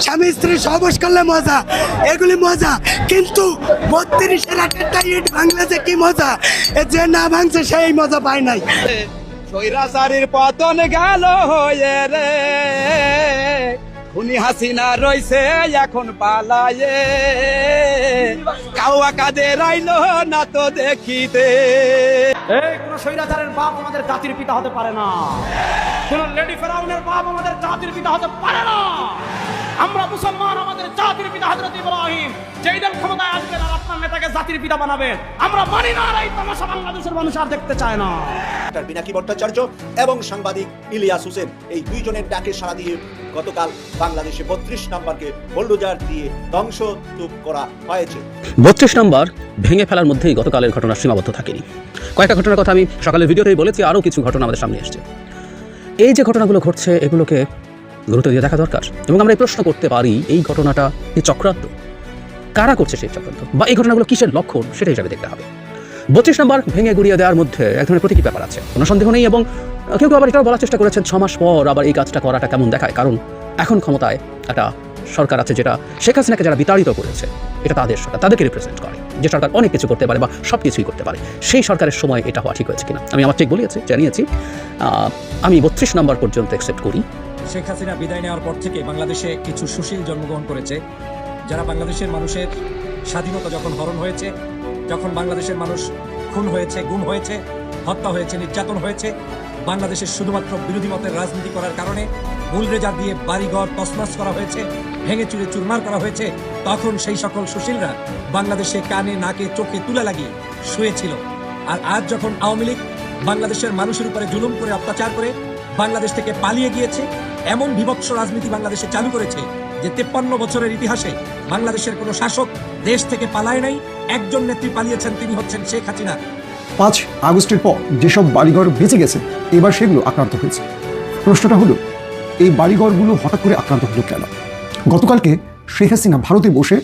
স্বামী স্ত্রী সহবাস করলে মজা। এগুলি মজা। কিন্তু বত্রিশের একটা ইট ভাঙলে যে কি মজা? এ যে না ভাঙছে সেই মজা পায় নাই। স্বৈরাচারীর পতন গেল হয়ে রে। খুনি হাসিনা রইছে এখন পালায়ে। কাউয়া কাদের আইলো না তো দেখিতে। এই কোন স্বৈরাচারের বাপ আমাদের জাতির পিতা হতে পারে না। কোন লেডি ফেরাউনের বাপ আমাদের জাতির পিতা হতে পারে না। আমরা মুসলমান আমাদের জাতির পিতা হযরত ইব্রাহিম যেই দল ক্ষমতায় আসবেন আর আপনার নেতাকে জাতির পিতা বানাবেন আমরা মানি না আর এই তামাশা বাংলাদেশের মানুষ আর দেখতে চায় না। ডাক্তার বিনাকি ভট্টাচার্য এবং সাংবাদিক ইলিয়াস হোসেন এই দুইজনের ডাকে সাড়া দিয়ে গতকাল বাংলাদেশে বত্রিশ নম্বরকে বোল্ডোজার দিয়ে ধ্বংসস্তূপ করা হয়েছে। বত্রিশ নম্বর ভেঙে ফেলার মধ্যেই গতকালের ঘটনা সীমাবদ্ধ থাকেনি। কয়েকটা ঘটনার কথা আমি সকালের ভিডিওতেই বলেছি আরও কিছু ঘটনা আমাদের সামনে এসছে। এই যে ঘটনাগুলো ঘটছে এগুলোকে গুরুত্ব দিয়ে দেখা দরকার। এবং আমরা এই প্রশ্ন করতে পারি, এই ঘটনাটা কি চক্রান্ত? কারা করছে সেই চক্রান্ত? বা এই ঘটনাগুলো কিসের লক্ষণ? সেটা হিসাবে দেখতে হবে। বত্রিশ নম্বর ভেঙে গুড়িয়ে দেওয়ার মধ্যে এক ধরনের প্রতীকী ব্যাপার আছে। কোনো সন্দেহ নেই এবং কেউ কেউ আবার এটাও বলার চেষ্টা করেছেন ছ মাস পর আবার এই কাজটা করাটা কেমন দেখায়? কারণ এখন ক্ষমতায় একটা সরকার আছে যেটা শেখ হাসিনাকে যারা বিতাড়িত করেছে, এটা তাদের সরকার, তাদেরকে রিপ্রেজেন্ট করে যে সরকার অনেক কিছু করতে পারে বা সব কিছুই করতে পারে। সেই সরকারের সময় এটা হওয়া ঠিক হয়েছে কিনা? আমি আমার ঠিক বলিয়েছি জানিয়েছি। আমি বত্রিশ নম্বর পর্যন্ত অ্যাকসেপ্ট করি। শেখ হাসিনা বিদায় নেওয়ার পর থেকে বাংলাদেশে কিছু সুশীল জন্মগ্রহণ করেছে। যারা বাংলাদেশের মানুষের স্বাধীনতা যখন হরণ হয়েছে, যখন বাংলাদেশের মানুষ খুন হয়েছে, গুম হয়েছে, হত্যা হয়েছে, নির্যাতন হয়েছে, বাংলাদেশের শুধুমাত্র বিরোধী মতের রাজনীতি করার কারণে মূল রেজার দিয়ে বাড়িঘর তসনস করা হয়েছে, ভেঙে চুরে চুরমার করা হয়েছে, তখন সেই সকল সুশীলরা বাংলাদেশে কানে, নাকে, চোখে তুলে লাগিয়ে শুয়েছিল। আর আজ যখন আওয়ামী লীগ বাংলাদেশের মানুষের উপরে জুলুম করে, অত্যাচার করে বাংলাদেশ থেকে পালিয়ে গিয়েছে এমন বিভৎস রাজনীতি বাংলাদেশে চালু করেছে যে তেপ্পান্ন বছরের ইতিহাসে বাংলাদেশের কোনো শাসক দেশ থেকে পালায় নাই একজন নেত্রী পালিয়েছেন তিনি হচ্ছেন শেখ হাসিনা। পাঁচ আগস্টের পর যেসব বাড়িঘর বেঁচে গেছে এবার সেগুলো আক্রান্ত হয়েছে। প্রশ্নটা হলো এই বাড়িঘরগুলো হঠাৎ করে আক্রান্ত হলো কেন? গতকালকে শেখ হাসিনা ভারতে বসে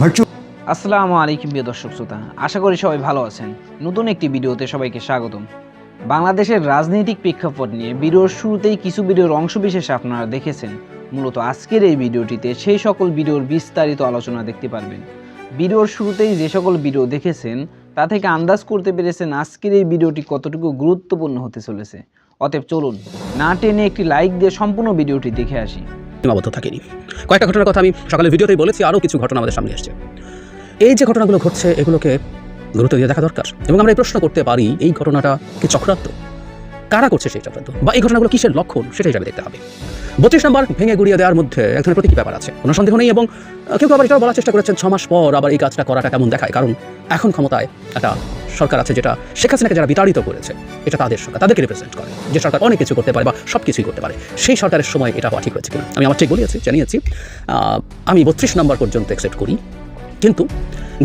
ভার্চুয়াল আসসালামু আলাইকুম প্রিয় দর্শক শ্রোতা আশা করি সবাই ভালো আছেন। নতুন একটি ভিডিওতে সবাইকে স্বাগতম। বাংলাদেশের রাজনৈতিক প্রেক্ষাপট নিয়ে ভিডিওর শুরুতেই কিছু ভিডিওর অংশবিশেষ আপনারা দেখেছেন। মূলত আজকের এই ভিডিওটিতে সেই সকল ভিডিওর বিস্তারিত আলোচনা দেখতে পারবেন। ভিডিওর শুরুতেই যে সকল ভিডিও দেখেছেন, তা থেকে আন্দাজ করতে পেরেছেন আজকের এই ভিডিওটি কতটুকু গুরুত্বপূর্ণ হতে চলেছে। অতএব চলুন, না টেনে একটি লাইক দিয়ে সম্পূর্ণ ভিডিওটি দেখে আসি। সীমাবদ্ধ থাকেনি। কয়েকটা ঘটনার কথা আমি সকালের ভিডিওতেই বলেছি, আরও কিছু ঘটনা আমাদের সামনে এসছে। এই যে ঘটনাগুলো ঘটছে, এগুলোকে গুরুত্ব দিয়ে দেখা দরকার। এবং আমরা এই প্রশ্ন করতে পারি, এই ঘটনাটা কি চক্রান্ত? কারা করছে সেই চক্রান্ত? বা এই ঘটনাগুলো কিসের লক্ষণ? সেটা হিসাবে দেখতে হবে। বত্রিশ নম্বর, ভেঙে গুড়িয়ে দেওয়ার মধ্যে এক ধরনের প্রতীকী ব্যাপার আছে। কোনো সন্দেহ নেই এবং কেউ আবার এটাও বলার চেষ্টা করেছেন, ছ মাস পর আবার এই কাজটা করাটা কেমন দেখায়? কারণ এখন ক্ষমতায় একটা সরকার আছে যেটা শেখ হাসিনাকে যারা বিতাড়িত করেছে, এটা তাদের সরকার, তাদেরকে রিপ্রেজেন্ট করে। যে সরকার অনেক কিছু করতে পারে বা সব কিছুই করতে পারে, সেই সরকারের সময় এটা হওয়া ঠিক হয়েছে কিনা? আমি আমার ঠিক বলিয়েছি জানিয়েছি। আমি বত্রিশ নম্বর পর্যন্ত অ্যাকসেপ্ট করি। কিন্তু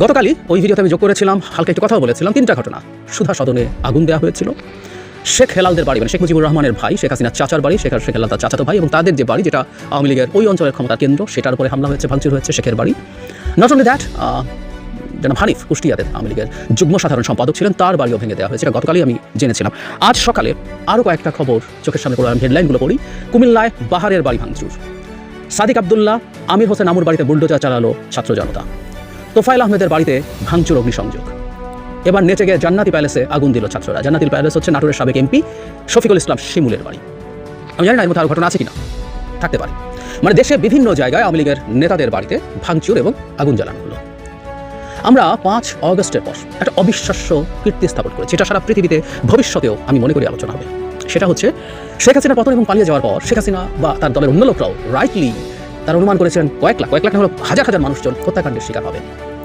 গতকালই ওই ভিডিওতে আমি যোগ করেছিলাম, হালকা একটু কথাও বলেছিলাম, তিনটা ঘটনা। সুধা সদনে আগুন দেওয়া হয়েছিল, শেখ হেলালদের বাড়ি মানে শেখ মুজিবুর রহমানের ভাই, শেখ হাসিনার চাচার বাড়ি, শেখ শেখ হেলাল তার চাচাতো ভাই এবং তাদের যে বাড়ি, যেটা আওয়ামী লীগের ওই অঞ্চলের ক্ষমতার কেন্দ্র, সেটার উপরে হামলা হয়েছে, ভাঙচুর হয়েছে শেখের বাড়ি। নট অনলি দ্যাট যেন হানিফ কুষ্টিয়াতে আওয়ামী লীগের যুগ্ম সাধারণ সম্পাদক ছিলেন, তার বাড়িও ভেঙে দেওয়া হয়েছে গতকালই আমি জেনেছিলাম। আজ সকালে আরও কয়েকটা খবর চোখের সামনে পড়ে, আমি হেডলাইনগুলো পড়ি। কুমিল্লায় বাহারের বাড়ি ভাঙচুর। সাদিক আবদুল্লাহ, আমির হোসেন আমুর বাড়িতে বুলডোজার চালালো ছাত্র জনতা। তোফাইল আহমেদের বাড়িতে ভাঙচুর অগ্নিসংযোগ। এবার নেচে গিয়ে জান্নাতি প্যালেসে আগুন দিল ছাত্ররা। জান্নাতি প্যালেস হচ্ছে নাটোরের সাবেক এমপি শফিকুল ইসলাম শিমুলের বাড়ি। আমি জানি না এর মধ্যে আরও ঘটনা আছে কিনা। থাকতে পারে। মানে দেশে বিভিন্ন জায়গায় আওয়ামী লীগের নেতাদের বাড়িতে ভাঙচুর এবং আগুন জ্বালানো হলো। আমরা পাঁচ অগস্টের পর একটা অবিশ্বাস্য কীর্তি স্থাপন করেছি এটা সারা পৃথিবীতে ভবিষ্যতেও আমি মনে করি আলোচনা হবে। সেটা হচ্ছে, শেখ হাসিনার পতন এবং পালিয়ে যাওয়ার পর শেখ হাসিনা বা তার দলের অন্য লোকরাও রাইটলি তারা অনুমান করেছিলেন কয়েক লাখ কয়েক লাখ হলো হাজার হাজার মানুষজন হত্যাকাণ্ডের শিকার হবে।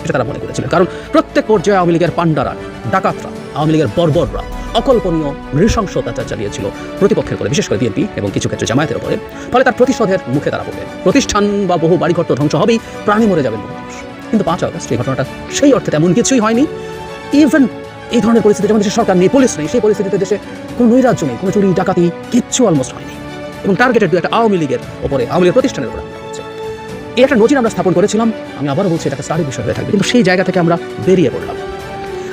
সেটা তারা মনে করেছিলেন। কারণ প্রত্যেক পর্যায়ে আওয়ামী লীগের পাণ্ডারা, ডাকাতরা, আওয়ামী লীগের বর্বররা অকল্পনীয়, নৃশংস অত্যাচার চালিয়েছিল প্রতিপক্ষের উপরে বিশেষ করে বিএনপি এবং কিছু ক্ষেত্রে জামায়াতের উপরে। ফলে তার প্রতিশোধের মুখে তারা পড়বে। প্রতিষ্ঠান বা বহু বাড়িঘর তো ধ্বংস হবেই, প্রাণী মরে যাবেন কিন্তু পাঁচ আগস্ট, এই ঘটনাটা সেই অর্থে তেমন কিছুই হয়নি। ইভেন এই ধরনের পরিস্থিতি যেমন দেশে সরকার নেই, পুলিশ নেই, সেই পরিস্থিতিতে দেশে কোনো নৈরাজ্য নেই, কোনো চুরি, ডাকাতি কিচ্ছু অলমোস্ট হয়নি। এবং টার্গেটেড একটা আওয়ামী লীগের ওপরে, আওয়ামী লীগের প্রতিষ্ঠানের উপরে। এই একটা নজির আমরা স্থাপন করেছিলাম, আমি আবারও বলছি এটা স্টাডি বিষয় হয়ে থাকবে। কিন্তু সেই জায়গা থেকে আমরা বেরিয়ে পড়লাম।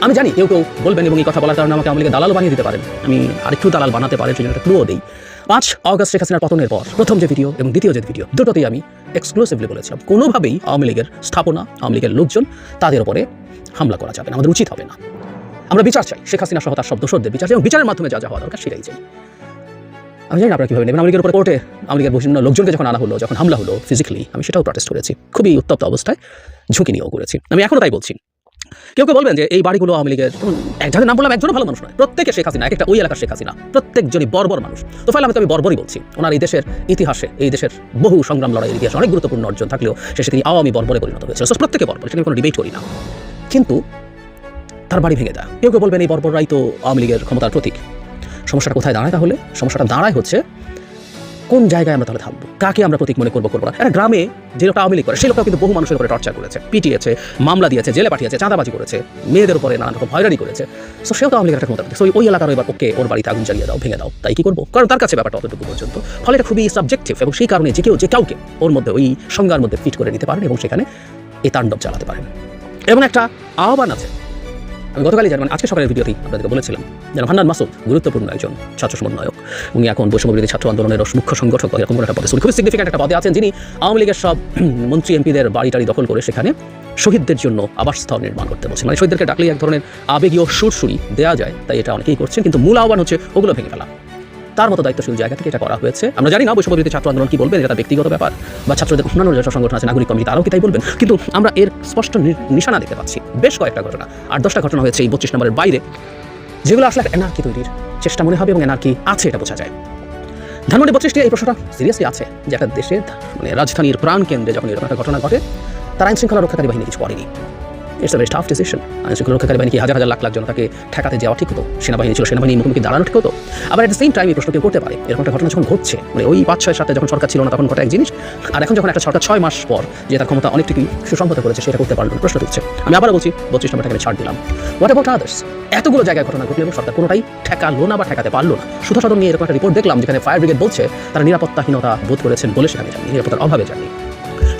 আমি জানি কেউ কেউ বলবেন এবং এই কথা বলার কারণে আমাকে লীগের দালাল বানিয়ে দিতে পারেন। আমি আরেকটু দালাল বানাতে পারেন, সেই জন্য একটা ক্লুও দিই। পাঁচ অগস্ট শেখ হাসিনার পতনের পর, প্রথম যে ভিডিও এবং দ্বিতীয় যে ভিডিও দুটোতেই আমি এক্সক্লুসিভলি বলেছিলাম, কোনোভাবেই আওয়ামী লীগের স্থাপনা, আওয়ামী লীগের লোকজন তাদের উপরে হামলা করা যাবে না, আমাদের উচিত হবে না। আমরা বিচার চাই, শেখ হাসিনা সহ তার সব দোষরদের বিচার চাই এবং বিচারের মাধ্যমে যা যা হওয়া দরকার সেটাই চাই। আমি জানি না আপনারা কীভাবে নেবেন। লীগের উপরে কোর্টে লীগের বিভিন্ন লোকজনকে যখন আনা হলো, যখন হামলা হলো ফিজিক্যালি আমি সেটাও প্রটেস্ট করেছি। খুবই উত্তপ্ত অবস্থায় ঝুঁকি নিয়েও করেছি আমি এখনও তাই বলছি। কেউ কেউ বলবেন যে এই বাড়িগুলো আওয়ামী লীগের নাম বললাম একজনও ভালো মানুষ নয়। প্রত্যেকে শেখ হাসিনা, এক একটা ওই এলাকার শেখ হাসিনা। প্রত্যেকজনই বর্বর মানুষ। তো ফাইলে আমি তো আমি বর্বরই বলছি। ওনার এই দেশের ইতিহাসে, এই দেশের বহু সংগ্রাম লড়াইয়ের ইতিহাসে অনেক গুরুত্বপূর্ণ অর্জন থাকলেও শেষে তিনি আওয়ামী বর্বরে পরিণত হয়েছিল প্রত্যেকে বর্বর সেটা কোনো ডিবেট করি না। কিন্তু তার বাড়ি ভেঙে দেয়। কেউ কেউ বলবেন এই বর্বররাই তো আওয়ামী লীগের ক্ষমতার প্রতীক। সমস্যাটা কোথায় দাঁড়ায় তাহলে? সমস্যাটা দাঁড়ায় হচ্ছে কোন জায়গায় আমরা তাহলে থাকব কাকে আমরা প্রতীক মনে করব করব না? একটা গ্রামে যে লোকটা আওয়ামী করে, সেই লোকটাও কিন্তু বহু মানুষের উপরে টর্চার করেছে, পিটিয়েছে, মামলা দিয়েছে, জেলে পাঠিয়েছে, চাঁদাবাজি করেছে, মেয়েদের উপরে নানান রকম হয়রানি করেছে। সো সেও তো আওয়ামী লীগের একটা ক্ষমতা ওই এলাকার এবার ওকে ওর বাড়িতে আগুন জ্বালিয়ে দাও, ভেঙে দাও, তাই কি করব? কারণ তার কাছে ব্যাপারটা অতটুকু পর্যন্ত। ফলে এটা খুবই সাবজেক্টিভ এবং সেই কারণে যে কেউ, যে কাউকে ওর মধ্যে ওই সংজ্ঞার মধ্যে ফিট করে নিতে পারেন এবং সেখানে এই তাণ্ডব চালাতে পারেন। এবং একটা আহ্বান আছে আমি গতকালই জানি মানে আজকে সকালের ভিডিওতেই আপনাদেরকে বলেছিলাম, যেন হান্নান মাসুদ গুরুত্বপূর্ণ একজন ছাত্র সমন্বয়ক। উনি এখন বৈষম্যবিরোধী ছাত্র আন্দোলনের মুখ্য সংগঠক এরকম একটা পদে খুবই সিগনিফিক্যান্ট একটা পদে আছেন যিনি আওয়ামী লীগের সব মন্ত্রী, এমপিদের বাড়ি টাড়ি দখল করে সেখানে শহীদদের জন্য আবাসস্থল নির্মাণ করতে বলছেন মানে শহীদদেরকে ডাকলে এক ধরনের আবেগীয় সুরসুরি দেওয়া যায়, তাই এটা অনেকেই করছেন। কিন্তু মূল আহ্বান হচ্ছে ওগুলো ভেঙে ফেলা। তার মতো দায়িত্বশীল জায়গা থেকে এটা করা হয়েছে। আমরা জানি না বৈষম্যবিরোধী ছাত্র আন্দোলন কি বলবেন এটা ব্যক্তিগত ব্যাপার, বা ছাত্রদের অন্যান্য যেসব সংগঠন আছে, নাগরিক কমিটি, তারাও কি তাই বলবেন? কিন্তু আমরা এর স্পষ্ট নিশানা দেখতে পাচ্ছি। বেশ কয়েকটা ঘটনা। আর দশটা ঘটনা হয়েছে এই বত্রিশ নম্বরের বাইরে। যেগুলো আসলে এনআরকি তৈরির চেষ্টা মনে হবে এবং এনআরকি আছে এটা বোঝা যায়। ধানমন্ডি বত্রিশটি এই প্রশ্নটা সিরিয়াসলি আছে যে একটা দেশের মানে রাজধানীর প্রাণ কেন্দ্রে যখন এরকম একটা ঘটনা ঘটে, তারা আইন শৃঙ্খলা রক্ষাকারী বাহিনী কিছু করেনি। It's a very tough decision আইন শৃঙ্খলা বাহিনী কি হাজার হাজার লাখ লাখ জনতাকে ঠেকাতে যাওয়া ঠিক হতো, সেনাবাহিনী ছিল, সেনাবাহিনী মুখোমুখি দাঁড়ানো ঠিক হতো। আবার এট দ্য সেম টাইম এই প্রশ্ন কেউ করতে পারে। এরকম একটা ঘটনা যখন ঘটছে মানে ওই পাঁচ ছয় সাথে যখন সরকার ছিল না, তখন ঘটা এক জিনিস। আর এখন যখন একটা সরকার ছয় মাস পর যে তার ক্ষমতা অনেকটুকুই সুসংহত করেছে, সেটা করতে পারল প্রশ্ন তুলছে। আমি আবারও বলছি, বত্রিশ নম্বরটাকে আমি ছাড় দিলাম। হোয়াট অ্যাবাউট আদার্স এতগুলো জায়গায় ঘটনা ঘটলে এবং সরকার কোনোটাই ঠেকালো না বা ঠেকাতে পারল না। সুধা সদন নিয়ে এরকম একটা রিপোর্ট দেখলাম, যেখানে ফায়ার ব্রিগেড বলছে, তারা নিরাপত্তাহীনতা বোধ করেছেন বলে সেখানে যাননি, নিরাপত্তার অভাবে জানি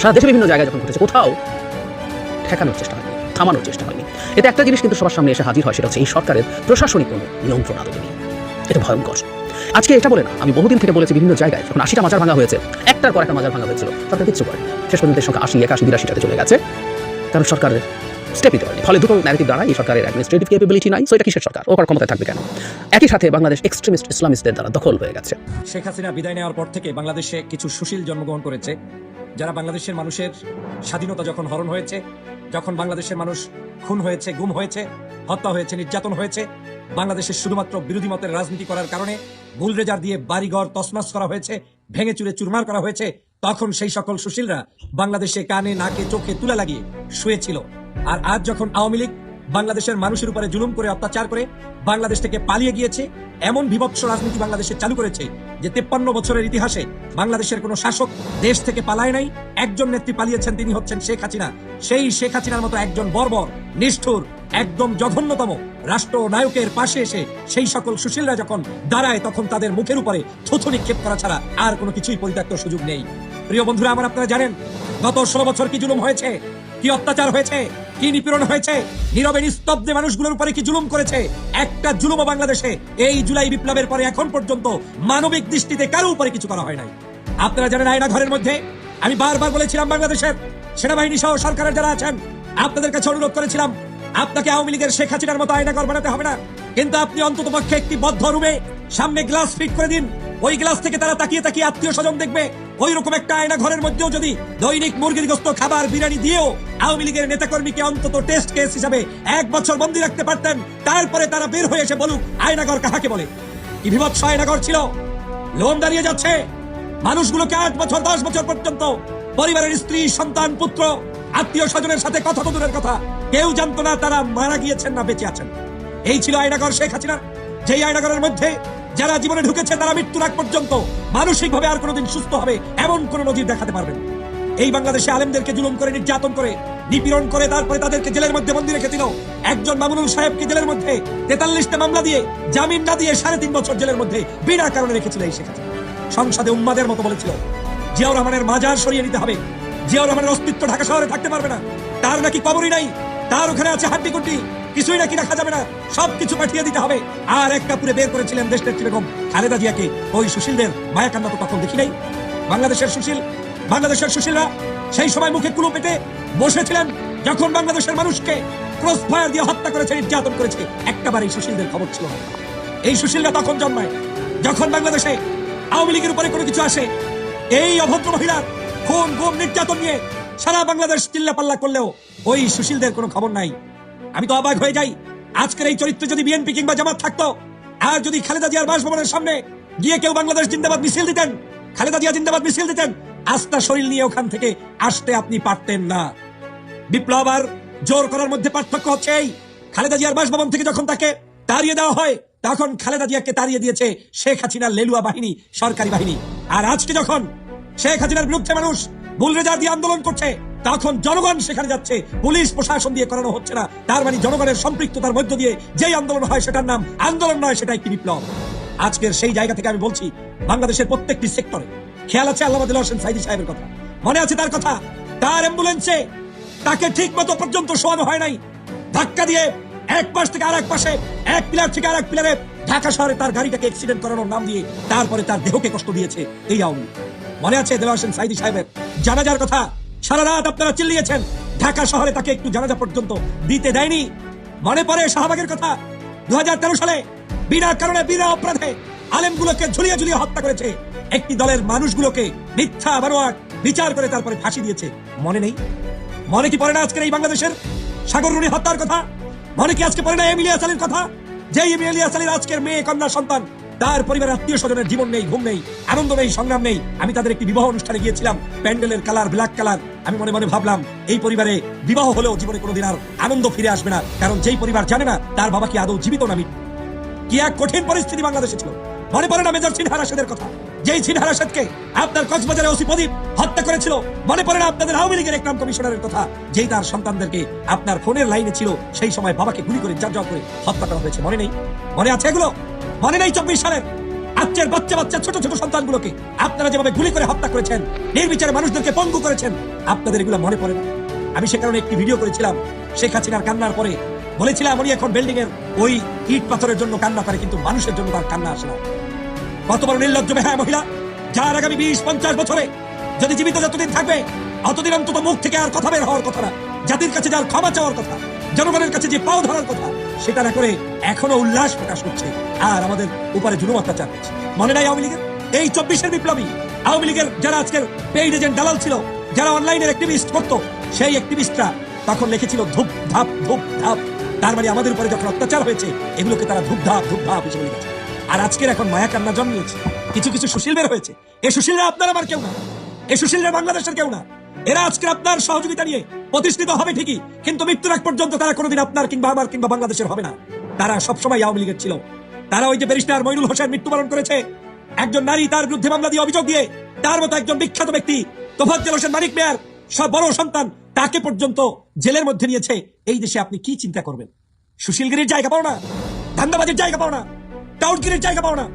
সারা দেশে বিভিন্ন জায়গায় যখন ঘটেছে, কোথাও ঠেকানোর চেষ্টা থামানোর চেষ্টা হয়নি। এটা একটা জিনিস কিন্তু সবার সামনে এসে হাজির হয়, সেটা হচ্ছে এই সরকারের প্রশাসনিক কোনো নিয়ন্ত্রণ আদতে নেই। এটা ভয়ঙ্কর। আজকে এটা বলে না, আমি বহুদিন থেকে বলেছি বিভিন্ন জায়গায় যখন আশিটা মাজার ভাঙা হয়েছে, একটার পর একটা মাজার ভাঙা হয়েছিল সরকার কিচ্ছু করে শেষ পর্যন্ত সংখ্যা আশি, একাশি বিরাশিটাতে চলে গেছে। কারণ সরকারের স্টেপ নিতে পারেনি। ফলে দুটো ন্যারেটিভ দ্বারা এই সরকারের অ্যাডমিনিস্ট্রেটিভ ক্যাপেবিলিটি নাই সো এটা কিসের সরকার? ওর ক্ষমতায় থাকবে কেন? একই সাথে বাংলাদেশ এক্সট্রিমিস্ট ইসলামিস্টদের দ্বারা দখল হয়ে গেছে। শেখ হাসিনা বিদায় নেওয়ার পর থেকে বাংলাদেশে কিছু সুশীল জন্মগ্রহণ করেছে, যারা বাংলাদেশের মানুষের স্বাধীনতা যখন হরণ হয়েছে যখন বাংলাদেশের মানুষ খুন হয়েছে, গুম হয়েছে, হত্যা হয়েছে, নির্যাতন হয়েছে, বাংলাদেশের শুধুমাত্র বিরোধী মতের রাজনীতি করার কারণে বুলরেজার দিয়ে বাড়িঘর তসমাস করা হয়েছে, ভেঙে চুরে চুরমার করা হয়েছে, তখন সেই সকল সুশীলরা বাংলাদেশে কানে, নাকে, চোখে তুলে লাগিয়ে শুয়েছিল। আর আজ যখন আওয়ামী লীগ বাংলাদেশের মানুষের উপরে জুলুম করে অত্যাচার করে বাংলাদেশ থেকে পালিয়ে গিয়েছে, এমন বিভৎস রাজনীতি বাংলাদেশে চালু করেছে যে তেপ্পান্ন বছরের ইতিহাসে বাংলাদেশের কোনো শাসক দেশ থেকে পালায় নাই। একজন নেত্রী পালিয়েছেন, তিনি হচ্ছেন শেখ হাসিনা। সেই শেখ হাসিনার মতো একজন বর্বর, নিষ্ঠুর, একদম জঘন্যতম রাষ্ট্র নায়কের পাশে এসে সেই সকল সুশীলরা যখন দাঁড়ায়, তখন তাদের মুখের উপরে থুথু নিক্ষেপ করা ছাড়া আর কোনো কিছুই পরিত্যক্ত সুযোগ নেই। প্রিয় বন্ধুরা, আমার আপনারা জানেন, গত ষোলো বছর কি জুলুম হয়েছে? কি অত্যাচার হয়েছে? কি নিপীড়ন হয়েছে? নীরবে নিস্তব্ধে মানুষগুলোর উপরে কি জুলুম করেছে? একটা জুলুম বাংলাদেশে এই জুলাই বিপ্লবের পরে এখন পর্যন্ত মানবিক দৃষ্টিতে কারও উপরে কিছু করা হয় নাই। আপনারা জানেন আয়না ঘরের মধ্যে? আমি বারবার বলেছিলাম বাংলাদেশের সেনাবাহিনী সহ সরকারের যারা আছেন, আপনাদের কাছে অনুরোধ করেছিলাম, আপনাকে আওয়ামী লীগের শেখ হাসিনার মতো আয়না ঘর বানাতে হবে না। কিন্তু আপনি অন্তত পক্ষে একটি বদ্ধ রুমে সামনে গ্লাস ফিট করে দিন। ওই গ্লাস থেকে তারা তাকিয়ে তাকিয়ে আত্মীয় স্বজন দেখবে। ওই রকম একটা আয়না ঘরের মধ্যেও যদি দৈনিক মুরগির গোস্ত, খাবার, বিরিয়ানি দিয়েও আওয়ামী লীগের নেতাকর্মীকে অন্তত টেস্ট কেস হিসাবে এক বছর বন্দি রাখতে পারতেন, তারপরে তারা বের হয়ে এসে বলুক, আয়নাঘর কাহাকে বলে? কি বিভৎস আয়নাঘর ছিল। লোন দাঁড়িয়ে যাচ্ছে। মানুষগুলোকে আট বছর, দশ বছর পর্যন্ত পরিবারের স্ত্রী, সন্তান, পুত্র, আত্মীয় স্বজনের সাথে কথা তো দূরের কথা। কেউ জানতো না তারা মারা গিয়েছেন না বেঁচে আছেন। এই ছিল আয়নাগর শেখ হাসিনা যেই আয়নাগরের মধ্যে যারা জীবনে ঢুকেছে তারা মৃত্যুর আগ পর্যন্ত মানসিকভাবে আর কোনোদিন সুস্থ হবে, এমন কোন নজির দেখাতে পারবেন এই বাংলাদেশে আলেমদেরকে জুলুম করে, নির্যাতন করে, নিপীড়ন করে, তারপরে তাদেরকে জেলের মধ্যে বন্দি রেখে দিল। একজন মামুনুল সাহেবকে জেলের মধ্যে তেতাল্লিশটা মামলা দিয়ে, জামিন না দিয়ে সাড়ে তিন বছর জেলের মধ্যে বিনা কারণে রেখেছিল এই শেখ সংসদে উম্মাদের মতো বলেছিল, জিয়াউর রহমানের মাজার সরিয়ে নিতে হবে। জিয়াউর রহমানের অস্তিত্ব ঢাকা শহরে থাকতে পারবে না। তার নাকি কবরই নাই। তার ওখানে আছে হাড্ডি কুড্ডি কিছুই নাকি রাখা যাবে না। সবকিছু পাঠিয়ে দিতে হবে। আর এক কাপুরে বের করেছিলেন দেশ নেত্রী বেগম খালেদা জিয়াকে। ওই সুশীলদের মায়া কান্না তো তখন দেখি নাই বাংলাদেশের সুশীল, বাংলাদেশের সুশীলরা সেই সময় মুখে কুলো পেটে বসেছিলেন যখন বাংলাদেশের মানুষকে ক্রস ফায়ার দিয়ে হত্যা করেছে, নির্যাতন করেছে। একটাবার এই সুশীলদের খবর ছিল। এই সুশীলরা তখন জন্মায়। যখন বাংলাদেশে আওয়ামী লীগের উপরে কোনো কিছু আসে, এই অভদ্র মহিলার খুন, গুম, নির্যাতন নিয়ে সারা বাংলাদেশ চিল্লাপাল্লা করলেও ওই সুশীলদের কোনো খবর নাই। আমি তো অবাক হয়ে যাই। আজকের এই চরিত্রে যদি বিএনপি কিংবা জামাত থাকতো, আর যদি খালেদা জিয়ার বাসভবনের সামনে গিয়ে কেউ বাংলাদেশ জিন্দাবাদ মিছিল দিতেন, খালেদা জিয়া জিন্দাবাদ মিছিল দিতেন, আস্থা শরীর নিয়ে ওখান থেকে আসতে আপনি পারতেন না। বিপ্লব আর জোর করার মধ্যে পার্থক্য হচ্ছে এই। খালেদা জিয়ার বাসভবন থেকে যখন তাকে তাড়িয়ে দেওয়া হয়, তখন খালেদা জিয়াকে তাড়িয়ে দিয়েছে শেখ হাসিনার লেলুয়া বাহিনী, সরকারি বাহিনী। আর আজকে যখন শেখ হাসিনার বিরুদ্ধে মানুষ বুলরেজা দিয়ে আন্দোলন করছে তখন জনগণ সেখানে যাচ্ছে। পুলিশ, প্রশাসন দিয়ে করানো হচ্ছে না। তার মানে জনগণের সম্পৃক্ততার মধ্য দিয়ে যেই আন্দোলন হয় সেটার নাম আন্দোলন নয়, সেটা একটি বিপ্লব। আজকের সেই জায়গা থেকে আমি বলছি, বাংলাদেশের প্রত্যেকটি সেক্টরে। খেয়াল আছে আল্লাহ হোসেন সাইদি সাহেবের কথা? মনে আছে তার কথা? তার অ্যাম্বুলেন্সে তাকে ঠিক মতো পর্যন্ত শোয়ানো হয় নাই। ধাক্কা দিয়ে এক পাশ থেকে আর এক পাশে এক পিলার থেকে আর এক পিলারে ঢাকা শহরে তার গাড়িটাকে অ্যাক্সিডেন্ট করানোর নাম দিয়ে তারপরে তার দেহকে কষ্ট দিয়েছে এই আওয়ামী মনে আছে দেওয়া হোসেন সাইদি সাহেবের? জানাজার কথা? সারা রাত আপনারা চিল্লিয়েছেন। ঢাকা শহরে তাকে একটু জানাজা পর্যন্ত দিতে দেয়নি। মনে পড়ে শাহবাগের কথা? দু সালে বিনা কারণে, বিনা অপরাধে আলেমগুলোকে ঝুলিয়ে ঝুলিয়ে হত্যা করেছে। একটি দলের মানুষগুলোকে মিথ্যা, বানোয়াট বিচার করে তারপরে ফাঁসি দিয়েছে। মনে নেই? মনে কি পড়ে না আজকের এই বাংলাদেশের? সাগর রুনি হত্যার কথা? মনে কি আজকে পড়ে না এমিলিয়া সালির কথা? যে এমিলিয়া সালির আজকের মেয়ে, কন্যা, সন্তান তার পরিবারের আত্মীয় স্বজনের জীবন নেই, ঘুম নেই, আনন্দ নেই, সংগ্রাম নেই। আমি তাদের একটি বিবাহ অনুষ্ঠানে গিয়েছিলাম, প্যান্ডেলের কালার, ব্ল্যাক কালার। আমি মনে মনে ভাবলাম, এই পরিবারে বিবাহ হলেও জীবনে কোনোদিন আর আনন্দ ফিরে আসবে না। কারণ যেই পরিবার জানে না, তার বাবা কি আদৌ জীবিত না। কি এক কঠিন পরিস্থিতি বাংলাদেশে ছিল। মনে পড়ে না মেজর সিনহা রাশেদের কথা? যেই সিনহা রাশেদকে আপনার কক্সবাজারে ওসি প্রদীপ হত্যা করেছিল, মনে পড়ে না আপনাদের আওয়ামী লীগের একরাম কমিশনারের কথা? যেই তার সন্তানদেরকে আপনার ফোনের লাইনে ছিল, সেই সময় বাবাকে গুলি করে জার করে হত্যা করা হয়েছে, মনে নেই? মনে আছে এগুলো? মনে নেই চব্বিশ সালের আজকের বাচ্চা বাচ্চা ছোট ছোট সন্তানগুলোকে আপনারা যেভাবে গুলি করে হত্যা করেছেন, নির্বিচারে মানুষদেরকে পঙ্গু করেছেন, আপনাদের এগুলো মনে পড়ে না। আমি সে কারণে একটি ভিডিও করেছিলাম, শেখ হাসিনার কান্নার পরে বলেছিলাম উনি এখন বিল্ডিং এর ওই ইট পাথরের জন্য কান্না করে, কিন্তু মানুষের জন্য তার কান্না আসে না। কত বড় নির্লজ্জ হ্যাঁ মহিলা, যার আগামী বিশ, পঞ্চাশ বছরে যদি জীবিত যতদিন থাকবে, অতদিন অন্তত মুখ থেকে আর কথা বের হওয়ার কথা না। জাতির কাছে যার ক্ষমা চাওয়ার কথা, জনগণের কাছে যে পাও ধরার কথা, সেটা না করে এখনও উল্লাস প্রকাশ করছে আর আমাদের উপরে জুলুম অত্যাচার করছে। মনে নাই আওয়ামী লীগের? এই চব্বিশের বিপ্লবী আওয়ামী লীগের যারা আজকের পেইড এজেন্ট দালাল ছিল, যারা অনলাইনের অ্যাক্টিভিস্ট করতো, সেই অ্যাক্টিভিস্টরা তখন লিখেছিল ধূপ ধাপ ধূপ ধাপ তার মানে আমাদের উপরে যখন অত্যাচার হয়েছে, এগুলোকে তারা ধূপ ধাপ ধূপ ধাপ হিসেবে লিখেছে আর আজকের এখন মায়া কান্না জন্মিয়েছে। কিছু কিছু সুশীল বের হয়েছে। এই সুশীলরা আপনার আমার কেউ না। এই সুশীলরা বাংলাদেশের কেউ না। এরা আজকে আপনার সহযোগিতা নিয়ে প্রতিষ্ঠিত হবে ঠিকই, কিন্তু মৃত্যুর আগ পর্যন্ত তারা কোনোদিন আপনার কিংবা আমার কিংবা বাংলাদেশের হবে না। তারা সবসময় আওয়ামী লীগের ছিল। তারা ওই যে ব্যারিস্টার মইনুল হোসেন মৃত্যুবরণ করেছে। একজন নারী তার বিরুদ্ধে মামলা দিয়ে অভিযোগ দিয়ে, তার মতো একজন বিখ্যাত ব্যক্তি তোফাজ্জল হোসেন মানিক মেয়ার সব বড় সন্তান তাকে পর্যন্ত জেলের মধ্যে নিয়েছে। এই দেশে আপনি কি চিন্তা করবেন? সুশীলগিরির জায়গা পাও না ধান্দাবাজির জায়গা পাও না টাউটগিরির জায়গা পাও না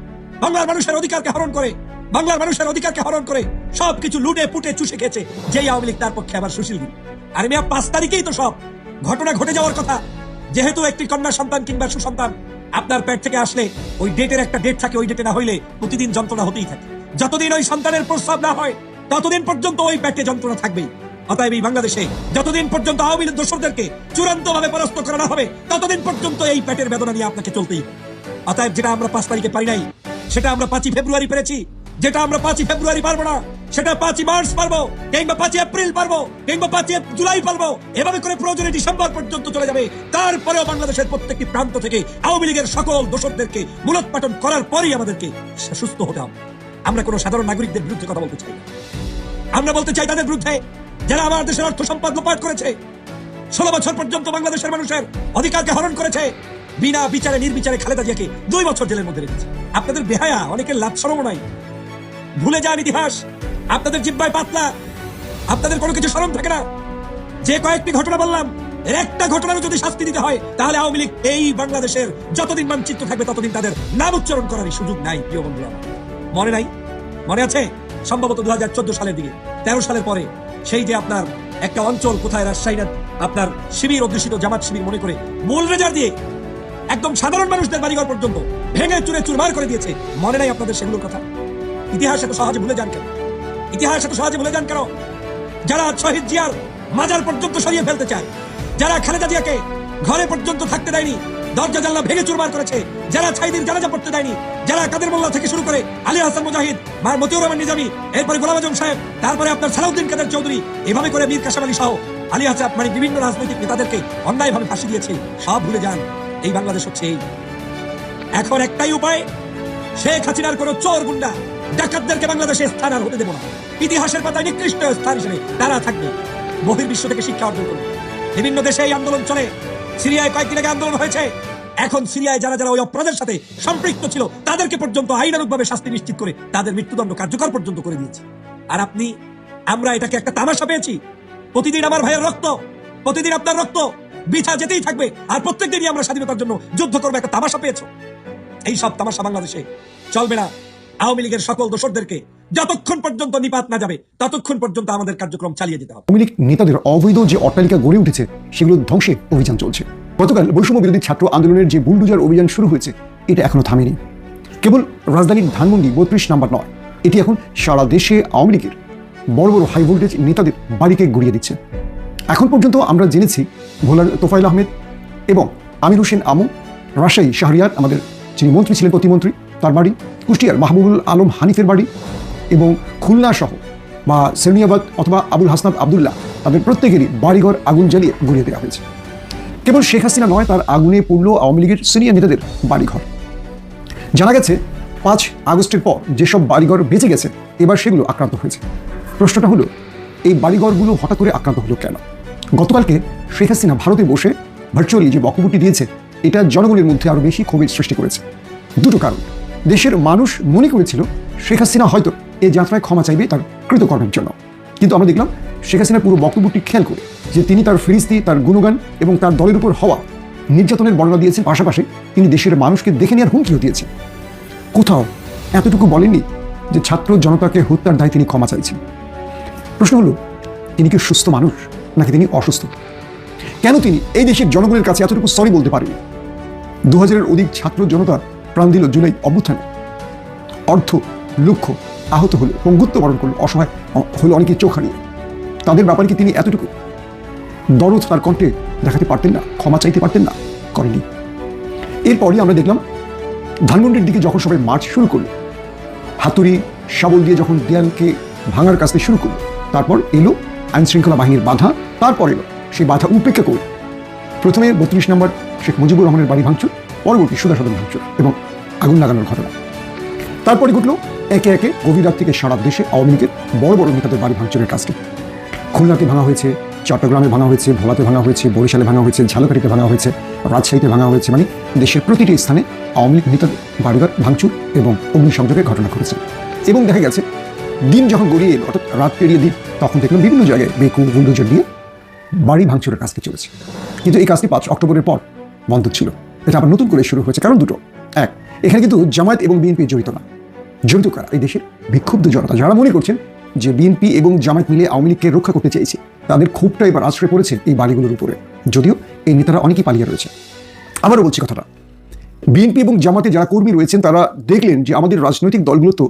বাংলার মানুষের অধিকারকে হরণ করে, বাংলার মানুষের অধিকারকে হরণ করে সবকিছু লুটে পুটে চুষে খেয়েছে যেই আওয়ামী লীগ, তার পক্ষে আবার সুশীলগিরি। আর মেয়া, পাঁচ তারিখেই তো সব। ঘটনা ঘটে যাওয়ার কথা। যেহেতু একটি কন্যা সন্তান কিংবা সুসন্তান আপনার পেট থেকে আসলে ওই ডেটের একটা ডেট থাকে, ওই ডেটে না হইলে প্রতিদিন যন্ত্রণা হতেই থাকে। যতদিন ওই সন্তানের প্রস্তাব না হয়, ততদিন পর্যন্ত ওই পেটে যন্ত্রণা থাকবেই। অতএব এই বাংলাদেশে যতদিন পর্যন্ত আওয়ামী লীগ দোষরদেরকে চূড়ান্ত ভাবে পরাস্ত করা না হবে, ততদিন পর্যন্ত এই পেটের বেদনা নিয়ে আপনাকে চলতেই অতএব যেটা আমরা পাঁচ তারিখে নাই, সেটা আমরা পাঁচই ফেব্রুয়ারি পেরেছি, যেটা আমরা পাঁচই ফেব্রুয়ারি পারব না, সেটা পাঁচই মার্চ পারব, কিংবা পাঁচই এপ্রিল পারব, কিংবা পাঁচই জুলাই পারব, এভাবে করে প্রয়োজনে ডিসেম্বর পর্যন্ত চলে যাবে। তারপরেও বাংলাদেশের প্রত্যেকটি প্রান্ত থেকে আওয়ামী লীগের সকল দোষরদেরকে মূলোৎপাটন করার পরই আমাদেরকে সুস্থ হতে হবে। আমরা কোনো সাধারণ নাগরিকদের বিরুদ্ধে কথা বলতে চাই আমরা বলতে চাই তাদের বিরুদ্ধে যারা আমার দেশের অর্থ সম্পদ লোপাট করেছে, ষোলো বছর পর্যন্ত বাংলাদেশের মানুষের অধিকারকে হরণ করেছে, বিনা বিচারে, নির্বিচারে খালেদা জিয়াকে দুই বছর জেলের মধ্যে রেখেছে। আপনাদের বেহায়া, অনেকের লাভ সরম নাই। ভুলে যান ইতিহাস, আপনাদের জিব্বায় পাতলা, আপনাদের কোনো কিছু স্মরণ থাকে না। যে কয়েকটি ঘটনা বললাম, এর একটা ঘটনারও যদি শাস্তি দিতে হয়, তাহলে আওয়ামী লীগ এই বাংলাদেশের যতদিন মানচিত্র থাকবে, ততদিন তাদের নাম উচ্চারণ করারই সুযোগ নাই, প্রিয় বন্ধুরা। মনে নাই? মনে আছে? সম্ভবত দু হাজার চোদ্দ সালের দিকে, তেরো সালের পরে সেই যে আপনার একটা অঞ্চল কোথায় রাজশাহী না, আপনার শিবির অধ্যুষিত, জামাত শিবির মনে করে, মূল রেজার দিয়ে একদম সাধারণ মানুষদের বাড়িঘর পর্যন্ত ভেঙে চুরে চুরমার করে দিয়েছে। মনে নাই আপনাদের সেগুলোর কথা? ইতিহাস এত সহজে ভুলে যান কেন? ইতিহাস এত সহজে ভুলে যান কেন? যারা শহীদ জিয়ার মাজার পর্যন্ত সরিয়ে ফেলতে চায়, যারা খালেদা জিয়াকে ঘরে পর্যন্ত থাকতে দেয়নি দরজা জানলা ভেঙে চুরমার করেছে। যারা ছাইদিন জানাজা পড়তে দেয়নি, যারা কাদের মোল্লা থেকে শুরু করে আলী হাসান মুজাহিদ মার মতিউর রহমান নিজামী, এরপরে গোলাম আজম সাহেব, তারপরে আপনার সালাউদ্দিন কাদের চৌধুরী, এভাবে করে মীর কাসাম আলী সহ আলী হাসান মানে বিভিন্ন রাজনৈতিক নেতাদেরকে অন্যায়ভাবে ফাঁসি দিয়েছে। সব ভুলে যান, এই বাংলাদেশ হচ্ছে এই। এখন একটাই উপায়, শেখ হাসিনার কোন চোর গুন্ডা ডাকাতদেরকে বাংলাদেশে স্থান আর হতে দেব না। ইতিহাসের পাতায় নিকৃষ্ট স্থান হিসেবে তারা থাকবে। বহির্বিশ্ব থেকে শিক্ষা অর্জন করবে। বিভিন্ন দেশে এই আন্দোলন চলে সিরিয়ায় কয়েকদিন আগে আন্দোলন হয়েছে। এখন সিরিয়ায় যারা যারা ওই অপরাধের সাথে সম্পৃক্ত ছিল, তাদেরকে পর্যন্ত আইনানুগভাবে শাস্তি নিশ্চিত করে তাদের মৃত্যুদণ্ড কার্যকর পর্যন্ত করে দিয়েছে। আর আপনি, আমরা এটাকে একটা তামাশা পেয়েছি। প্রতিদিন আমার ভাইয়ের রক্ত, প্রতিদিন আপনার রক্ত বিছা যেতেই থাকবে, আর প্রত্যেক দিনই আমরা স্বাধীনতার জন্য যুদ্ধ করব একটা তামাশা পেয়েছ। এই সব তামাশা বাংলাদেশে চলবে না। আওয়ামী লীগের সকল দোষরদেরকে যতক্ষণ পর্যন্ত নিপাত না যাবে, ততক্ষণ পর্যন্ত আমাদের কার্যক্রম চালিয়ে যেতে হবে। আওয়ামী লীগ নেতাদের অবৈধ যে অট্টালিকা গড়ে উঠেছে, সেগুলো ধ্বংসের অভিযান চলছে। গতকাল বৈষম্য বিরোধী ছাত্র আন্দোলনের যে বুলডুজার অভিযান শুরু হয়েছে, এটা এখনও থামেনি। কেবল রাজধানীর ধানমন্ডি বত্রিশ নাম্বার নয়, এটি এখন সারা দেশে আওয়ামী লীগের বড় বড় হাই ভোল্টেজ নেতাদের বাড়িকে গড়িয়ে দিচ্ছে। এখন পর্যন্ত আমরা জেনেছি ভোলার তোফাইল আহমেদ এবং আমির হোসেন আমু, রাজশাহী শাহরিয়ার, আমাদের যিনি মন্ত্রী ছিলেন প্রতিমন্ত্রী, তার বাড়ি কুষ্টিয়ার মাহবুবুল আলম হানিফের বাড়ি। এবং খুলনা সহ বা সেরনিয়াবাদ অথবা আবুল হাসনাত আবদুল্লাহ তাদের প্রত্যেকেরই বাড়িঘর আগুন জ্বালিয়ে গড়িয়ে দেওয়া হয়েছে। কেবল শেখ হাসিনা নয়, তার আগুনে পড়ল আওয়ামী লীগের সিনিয়র নেতাদের বাড়িঘর। জানা গেছে, পাঁচ আগস্টের পর যেসব বাড়িঘর বেঁচে গেছে, এবার সেগুলো আক্রান্ত হয়েছে। প্রশ্নটা হলো, এই বাড়িঘরগুলো হঠাৎ করে আক্রান্ত হলো কেন? গতকালকে শেখ হাসিনা ভারতে বসে ভার্চুয়ালি যে বক্তব্যটি দিয়েছে, এটা জনগণের মধ্যে আরও বেশি ক্ষোভের সৃষ্টি করেছে। দুটো কারণ। দেশের মানুষ মনে করেছিল শেখ হাসিনা হয়তো এই যাত্রায় ক্ষমা চাইবে তার কৃতকর্মের জন্য। কিন্তু আমরা দেখলাম শেখ হাসিনার পুরো বক্তব্যটি খেয়াল করে যে তিনি তার ফিরিস্তি, তার গুণগান এবং তার দলের উপর হওয়া নির্যাতনের বর্ণনা দিয়েছেন। পাশাপাশি তিনি দেশের মানুষকে দেখে নেওয়ার হুমকিও দিয়েছেন। কোথাও এতটুকু বলেননি যে ছাত্র জনতাকে হত্যার দায় তিনি ক্ষমা চাইছেন। প্রশ্ন হলো, তিনি কি সুস্থ মানুষ নাকি তিনি অসুস্থ? কেন তিনি এই দেশের জনগণের কাছে এতটুকু সরি বলতে পারেন দু হাজারের অধিক ছাত্র জনতা প্রাণ দিল জুলাই অভ্যুত্থানে। অর্থ লক্ষ্য, আহত হলো পঙ্গুত্ব বরণ করল, অসহায় হলো অনেকে চোখ হারিয়ে তাদের ব্যাপারে কি তিনি এতটুকু দরদ তার কণ্ঠে দেখাতে পারতেন না, ক্ষমা চাইতে পারতেন না? করেনি। এরপরই আমরা দেখলাম, ধানমন্ডির দিকে যখন সবাই মার্চ শুরু করল, হাতুড়ি, শাবল দিয়ে যখন দেয়ালকে ভাঙার কাজতে শুরু করল, তারপর এলো আইন শৃঙ্খলা বাহিনীর বাধা, তারপর এলো সেই বাধা উপেক্ষা করে। প্রথমে বত্রিশ নম্বর শেখ মুজিবুর রহমানের বাড়ি ভাঙচুর, পরবর্তী সুদা সদন ভাঙচুর এবং আগুন লাগানোর ঘটনা। তারপরে ঘটলো একে একে গভীর রাত থেকে সারা দেশে আওয়ামী লীগের বড় বড় নেতাদের বাড়ি ভাঙচুরের কাজটি। খুলনাতে ভাঙা হয়েছে, চট্টগ্রামে ভাঙা হয়েছে, ভোলাতে ভাঙা হয়েছে, বরিশালে ভাঙা হয়েছে, ঝালকাঠিতে ভাঙা হয়েছে, রাজশাহীতে ভাঙা হয়েছে মানে দেশের প্রতিটি স্থানে আওয়ামী লীগ নেতাদের বাড়িঘর, ভাঙচুর এবং অগ্নিসংযোগের ঘটনা ঘটেছে। এবং দেখা গেছে, দিন যখন গড়িয়ে এলো, অর্থাৎ রাত পেরিয়ে দিন, তখন দেখলাম বিভিন্ন জায়গায় বেকু বুলডোজার দিয়ে বাড়ি ভাঙচুরের কাজটি চলেছে। কিন্তু এই কাজটি পাঁচ অক্টোবরের পর বন্ধ ছিল। এটা আবার নতুন করে শুরু হয়েছে, কারণ দুটো। এক এখানে কিন্তু জামায়াত এবং বিএনপি জড়িত না। জড়িত কারা? এই দেশের বিক্ষুব্ধ জনতা যারা মনে করছেন যে বিএনপি এবং জামায়াত মিলে আওয়ামী লীগকে রক্ষা করতে চাইছে তাদের ক্ষোভটা এবার আশ্রয় পড়েছে এই বাড়িগুলোর উপরে। যদিও এই নেতারা অনেকেই পালিয়ে রয়েছে। আবারও বলছি কথাটা। বিএনপি এবং জামাতে যারা কর্মী রয়েছেন, তারা দেখলেন যে আমাদের রাজনৈতিক দলগুলো তো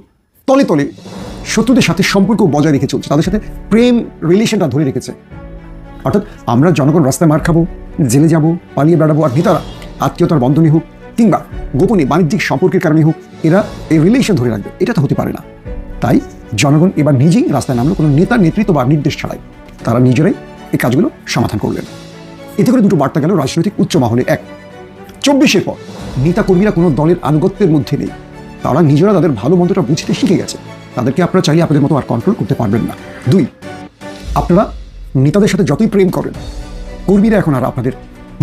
তলে তলে শত্রুদের সাথে সম্পর্ক বজায় রেখে চলছে, তাদের সাথে প্রেম রিলেশনটা ধরে রেখেছে। অর্থাৎ আমরা জনগণ রাস্তায় মার খাব, জেলে যাব, পালিয়ে বেড়াবো, আর নেতারা আত্মীয়তার বন্ধনে হোক কিংবা গোপনে বাণিজ্যিক সম্পর্কের কারণে হোক, এরা এই রিলেশন ধরে রাখবে। এটা তো হতে পারে না। তাই জনগণ এবার নিজেই রাস্তায় নামলো, কোনো নেতার নেতৃত্ব বা নির্দেশ ছাড়াই। তারা নিজেরাই এই কাজগুলো সমাধান করলেন। এতে করে দুটো বার্তা গেল রাজনৈতিক উচ্চ মহলে। এক, চব্বিশের পর নেতা কর্মীরা কোনো দলের আনুগত্যের মধ্যে নেই। তারা নিজেরা তাদের ভালো মন্দটা বুঝতে শিখে গেছে। তাদেরকে আপনারা চাইলে আপনাদের মতো আর কন্ট্রোল করতে পারবেন না। দুই, আপনারা নেতাদের সাথে যতই প্রেম করেন, কর্মীরা এখন আর আপনাদের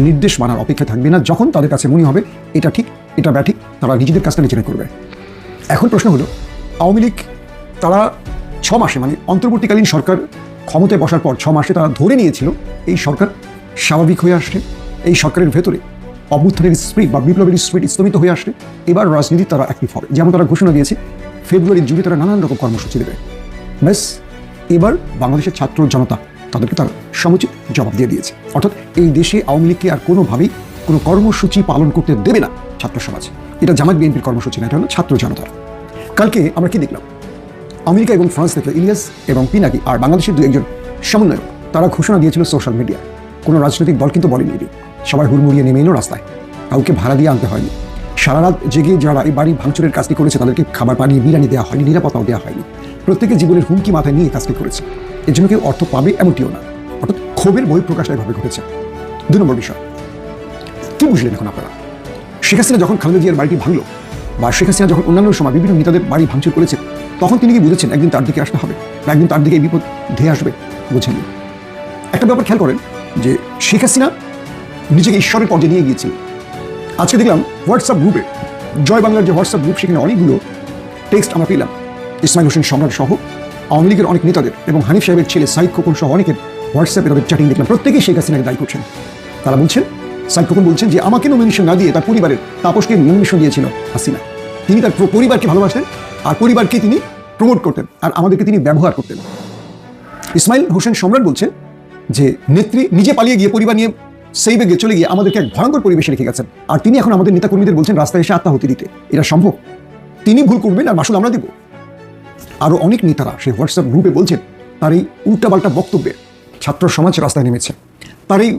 নির্দেশ মানার অপেক্ষা থাকবে না যখন তাদের কাছে মনে হবে এটা ঠিক, এটা ব্যাঠিক, তারা নিজেদের কাজটা নিজেরা করবে। এখন প্রশ্ন হলো, আওয়ামী লীগ তারা ছ মাসে মানে অন্তর্বর্তীকালীন সরকার ক্ষমতায় বসার পর ছ মাসে তারা ধরে নিয়েছিল, এই সরকার স্বাভাবিক হয়ে আসছে, এই সরকারের ভেতরে অভ্যুত্থানের স্পিরিট বা বিপ্লবের স্পিরিট স্তমিত হয়ে আসছে, এবার রাজনীতি তারা অ্যাক্টিভ হবে। যেমন তারা ঘোষণা দিয়েছে ফেব্রুয়ারি জুড়ে তারা নানান রকম কর্মসূচি দেবে। ব্যাস, এবার বাংলাদেশের ছাত্র জনতা তাদেরকে তার সমুচিত জবাব দিয়ে দিয়েছে। অর্থাৎ এই দেশে আওয়ামী লীগকে আর কোনোভাবেই কোনো কর্মসূচি পালন করতে দেবে না ছাত্র সমাজ। এটা জামাত বিএনপির কর্মসূচি না, এটা হলো ছাত্র জনতার। কালকে আমরা কি দেখলাম? আমেরিকা এবং ফ্রান্স থেকে ইলিয়াস এবং পিনাকি আর বাংলাদেশের দু একজন সমন্বয়ক, তারা ঘোষণা দিয়েছিল সোশ্যাল মিডিয়া কোনো রাজনৈতিক দল কিন্তু বলেনি এটি। সবাই হুড়মুড়িয়ে নেমে এলো রাস্তায়। কাউকে ভাড়া দিয়ে আনতে হয়নি। সারা রাত জেগে যারা এই বাড়ি ভাঙচুরের কাজটি করেছে, তাদেরকে খাবার পানি, বিরিয়ানি দেওয়া হয়নি, নিরাপত্তাও দেওয়া হয়নি। প্রত্যেকে জীবনের হুমকি মাথায় নিয়ে কাজটি করেছে। এর জন্য কেউ অর্থ পাবে এমনটিও না। অর্থাৎ ক্ষোভের বহিঃপ্রকাশ এভাবে ঘটেছে। দুই নম্বর বিষয়। কি বুঝলেন এখন আপনারা? শেখ হাসিনা যখন খালেদা জিয়ার বাড়িটি ভাঙলো বা শেখ হাসিনা যখন অন্যান্য সময় বিভিন্ন নেতাদের বাড়ি ভাঙচুর করেছে, তখন তিনি কি বুঝেছেন একদিন তার দিকে আসতে হবে বা একদিন তার দিকে এই বিপদ ধেয়ে আসবে? বুঝেননি একটা ব্যাপার খেয়াল করেন যে শেখ হাসিনা নিজেকে ঈশ্বরের পর্যায়ে নিয়ে গিয়েছিল। আজকে দেখলাম হোয়াটসঅ্যাপ গ্রুপে জয় বাংলার যে হোয়াটসঅ্যাপ গ্রুপ সেখানে অনেকগুলো টেক্সট আমরা পেলাম। ইসমাইল হোসেন সম্রাট সহ আওয়ামী লীগের অনেক নেতাদের এবং হানিফ সাহেবের ছেলে সাইদ খোকন সহ অনেকের হোয়াটসঅ্যাপে তাদের চ্যাটিং দেখলাম। প্রত্যেকেই শেখ হাসিনাকে দায়ী করছেন। তারা বলছেন, সাইদ খোকন বলছেন যে, আমাকে নমিনেশন না দিয়ে তার পরিবারের তাপসকে নমিনেশন দিয়েছিল হাসিনা। তিনি তার পরিবারকে ভালোবাসতেন আর পরিবারকে তিনি প্রমোট করতেন আর আমাদেরকে তিনি ব্যবহার করতেন। ইসমাইল হোসেন সম্রাট বলছেন যে, নেত্রী নিজে পালিয়ে গিয়ে পরিবার নিয়ে সেই বেগে চলে গিয়ে আমাদেরকে এক ভয়ঙ্কর পরিবেশে রেখে গেছেন। আর তিনি এখন আমাদের নেতাকর্মীদের বলছেন, রাস্তায় এসে আত্মাহুতি দিতে। এটা সম্ভব। তিনি ভুল করবেন আর মাসুল আমরা দেব। আরও অনেক নেতারা সেই হোয়াটসঅ্যাপ গ্রুপে বলছেন, তার এই উল্টাপাল্টা বক্তব্যে ছাত্র সমাজ রাস্তায় নেমেছে। তার এই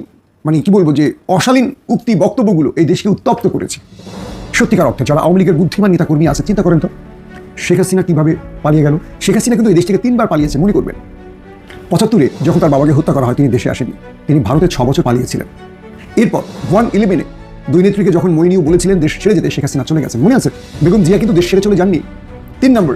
মানে কি বলব যে অশালীন উক্তি বক্তব্যগুলো এই দেশকে উত্তপ্ত করেছে। সত্যিকার অর্থে যারা আওয়ামী লীগের বুদ্ধিমান নেতাকর্মী আছে, চিন্তা করেন তো, শেখ হাসিনা কীভাবে পালিয়ে গেল? শেখ হাসিনা কিন্তু এই দেশ থেকে তিনবার পালিয়েছে, মনে করবেন। পঁচাত্তরে যখন তার বাবাকে হত্যা করা হয়, তিনি দেশে আসেনি তিনি ভারতে ছ বছর পালিয়েছিলেন। এরপর ওয়ান ইলেভেনে দুই নেত্রীকে যখন মইনিউ বলেছিলেন, দেশ ছেড়ে যেতে শেখ হাসিনা চলে গেছেন। মনে আছে? বেগম জিয়া কিন্তু দেশ ছেড়ে চলে যাননি। তিন নম্বর